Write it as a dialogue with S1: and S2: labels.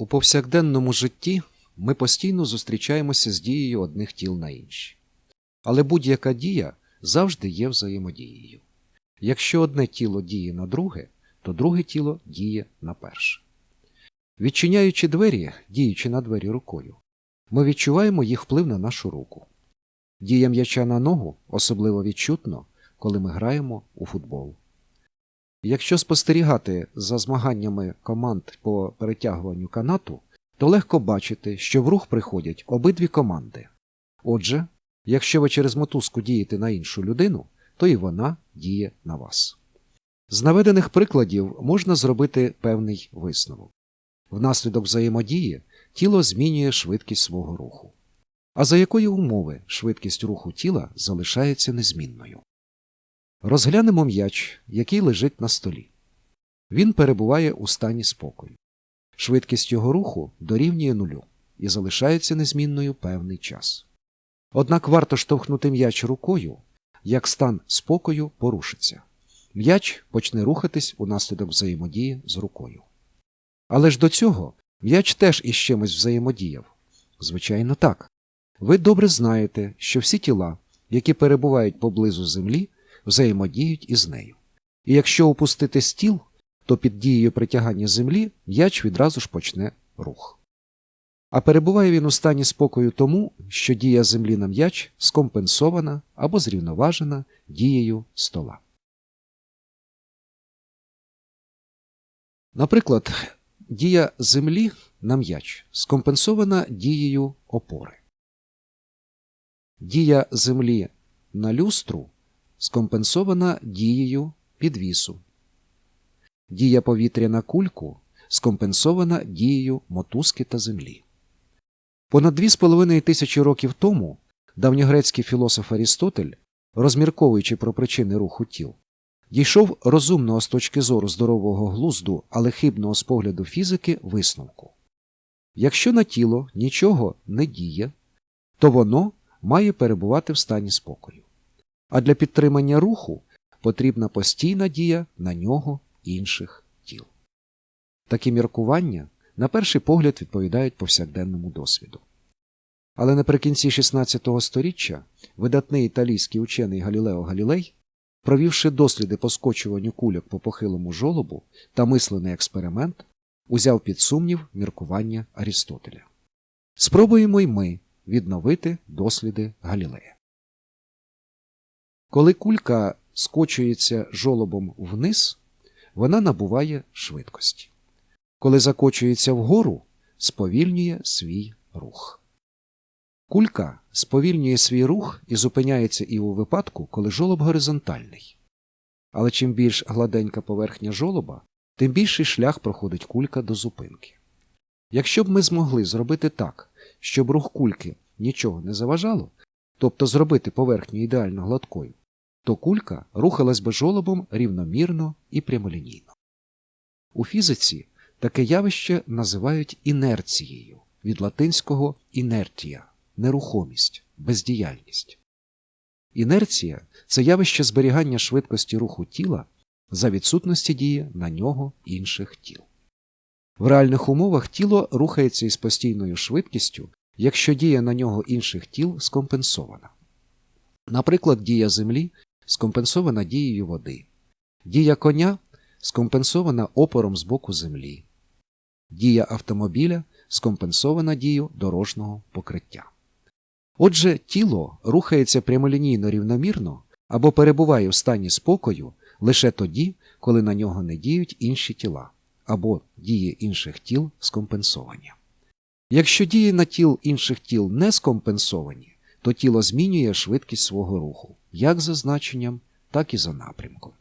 S1: У повсякденному житті ми постійно зустрічаємося з дією одних тіл на інші. Але будь-яка дія завжди є взаємодією. Якщо одне тіло діє на друге, то друге тіло діє на перше. Відчиняючи двері, діючи на двері рукою, ми відчуваємо їх вплив на нашу руку. Дія м'яча на ногу особливо відчутно, коли ми граємо у футбол. Якщо спостерігати за змаганнями команд по перетягуванню канату, то легко бачити, що в рух приходять обидві команди. Отже, якщо ви через мотузку дієте на іншу людину, то і вона діє на вас. З наведених прикладів можна зробити певний висновок. Внаслідок взаємодії тіло змінює швидкість свого руху. А за якої умови швидкість руху тіла залишається незмінною? Розглянемо м'яч, який лежить на столі. Він перебуває у стані спокою. Швидкість його руху дорівнює нулю і залишається незмінною певний час. Однак варто штовхнути м'яч рукою, як стан спокою порушиться. М'яч почне рухатись унаслідок взаємодії з рукою. Але ж до цього м'яч теж із чимось взаємодіяв. Звичайно, так. Ви добре знаєте, що всі тіла, які перебувають поблизу землі, взаємодіють із нею. І якщо опустити стіл, то під дією притягання землі м'яч відразу ж почне рух. А перебуває він у стані спокою тому, що дія землі на м'яч скомпенсована або зрівноважена дією стола. Наприклад, дія землі на м'яч скомпенсована дією опори. Дія землі на люстру скомпенсована дією підвісу. Дія повітря на кульку скомпенсована дією мотузки та землі. Понад дві з половиною тисячі років тому давньогрецький філософ Арістотель, розмірковуючи про причини руху тіл, дійшов розумного з точки зору здорового глузду, але хибного з погляду фізики висновку. Якщо на тіло нічого не діє, то воно має перебувати в стані спокою. А для підтримання руху потрібна постійна дія на нього інших тіл. Такі міркування на перший погляд відповідають повсякденному досвіду. Але наприкінці XVI століття видатний італійський учений Галілео Галілей, провівши досліди по скочуванню кульок по похилому жолобу та мислений експеримент, узяв під сумнів міркування Арістотеля. Спробуємо й ми відновити досліди Галілея. Коли кулька скочується жолобом вниз, вона набуває швидкості. Коли закочується вгору, сповільнює свій рух. Кулька сповільнює свій рух і зупиняється і у випадку, коли жолоб горизонтальний. Але чим більш гладенька поверхня жолоба, тим більший шлях проходить кулька до зупинки. Якщо б ми змогли зробити так, щоб рух кульки нічого не заважало, тобто зробити поверхню ідеально гладкою, то кулька рухалась би жолобом рівномірно і прямолінійно. У фізиці таке явище називають інерцією від латинського інертія нерухомість, бездіяльність. Інерція це явище зберігання швидкості руху тіла за відсутності дії на нього інших тіл. В реальних умовах тіло рухається із постійною швидкістю, якщо дія на нього інших тіл скомпенсована. Наприклад, дія землі скомпенсована дією води, дія коня скомпенсована опором з боку землі, дія автомобіля скомпенсована дією дорожнього покриття. Отже, тіло рухається прямолінійно рівномірно або перебуває в стані спокою лише тоді, коли на нього не діють інші тіла, або дії інших тіл скомпенсовані. Якщо дії на тіл інших тіл не скомпенсовані, то тіло змінює швидкість свого руху як за значенням, так і за напрямком.